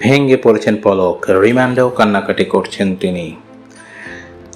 ভেঙে পড়েছেন পলক। রিমান্ডেও কান্নাকাটি করছেন তিনি।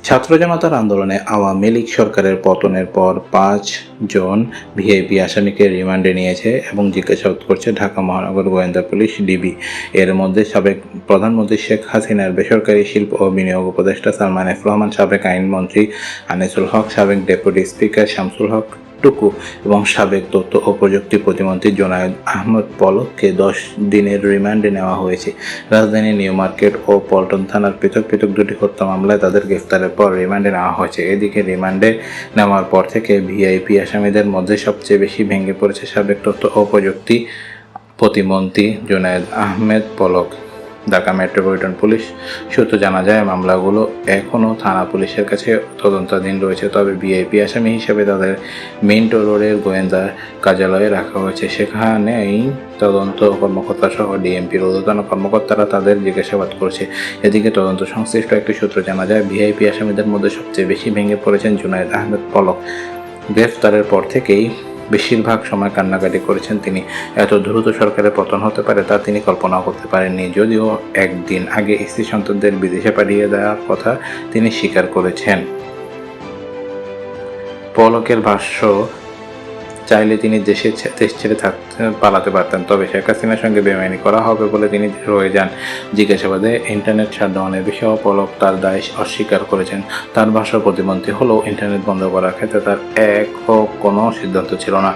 ছাত্র জনতার আন্দোলনে আওয়ামী লীগ সরকারের পতনের পর পাঁচ জন ভিআইপি আসামিকে রিমান্ডে নিয়েছে এবং জিজ্ঞাসাবাদ করছে ঢাকা মহানগর গোয়েন্দা পুলিশ ডিবি। এর মধ্যে সাবেক প্রধানমন্ত্রী শেখ হাসিনার বেসরকারি শিল্প ও বিনিয়োগ উপদেষ্টা সালমান এফ রহমান, সাবেক আইনমন্ত্রী আনিসুল হক, সাবেক ডেপুটি স্পিকার শামসুল হক টুকু এবং সাবেক তথ্য ও প্রযুক্তি প্রতিমন্ত্রী জোনায়েদ আহমদ পলককে দশ দিনের রিমান্ডে নেওয়া হয়েছে। রাজধানীর নিউ মার্কেট ও পল্টন থানার পৃথক পৃথক দুটি হত্যা মামলায় তাদের গ্রেফতারের পর রিমান্ডে নেওয়া হয়েছে। এদিকে রিমান্ডে নেওয়ার পর থেকে ভিআইপি আসামিদের মধ্যে সবচেয়ে বেশি ভেঙে পড়েছে সাবেক তথ্য ও প্রযুক্তি প্রতিমন্ত্রী জুনায়েদ আহমেদ পলক। ঢাকা মেট্রোপলিটন পুলিশ সূত্র জানা যায়, মামলাগুলো এখনও থানা পুলিশের কাছে তদন্তাধীন রয়েছে। তবে ভিআইপি আসামি হিসেবে তাদের মিন্টো রোডের গোয়েন্দা কার্যালয়ে রাখা হয়েছে। সেখানেই তদন্ত কর্মকর্তা সহ ডিএমপির ঊর্ধ্বতন কর্মকর্তারা তাদের জিজ্ঞাসাবাদ করছে। এদিকে তদন্ত সংশ্লিষ্ট একটি সূত্র জানা যায়, ভিআইপি আসামিদের মধ্যে সবচেয়ে বেশি ভেঙে পড়েছেন জুনায়েদ আহমেদ পলক। গ্রেফতারের পর থেকেই বেশিরভাগ সময় কান্নাকাটি করেছেন তিনি। এত দ্রুত সরকারের পতন হতে পারে তা তিনি কল্পনাও করতে পারেননি। যদিও একদিন আগে স্ত্রী সন্তানদের বিদেশে পাঠিয়ে দেওয়ার কথা তিনি স্বীকার করেছেন। পলকের ভাষ্য চাইলে তিনি দেশে দেশ ছেড়ে থাকতে পালাতে পারতেন। তবে শেখ হাসিনার সঙ্গে বেমানি করা হবে বলে তিনি রয়ে যান। জিজ্ঞাসাবাদে ইন্টারনেট শাটডাউনের বিষয়েও পলক তার দায় অস্বীকার করেছেন। তার ভাষা প্রতিমন্ত্রী হলেও ইন্টারনেট বন্ধ করার ক্ষেত্রে তার এক ও কোনো সিদ্ধান্ত ছিল না।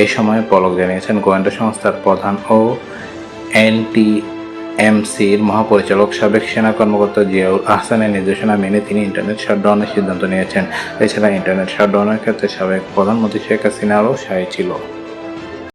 এই সময় পলক জানিয়েছেন গোয়েন্দা সংস্থার প্রধান ও এনটি এমসির মহাপরিচালক সাবেক সেনা কর্মকর্তা জিয়াউল আহসানের নির্দেশনা মেনে তিনি ইন্টারনেট শাটডাউনের সিদ্ধান্ত নিয়েছেন। এছাড়া ইন্টারনেট শাটডাউনের ক্ষেত্রে সাবেক প্রধানমন্ত্রী শেখ হাসিনারও সায় ছিল।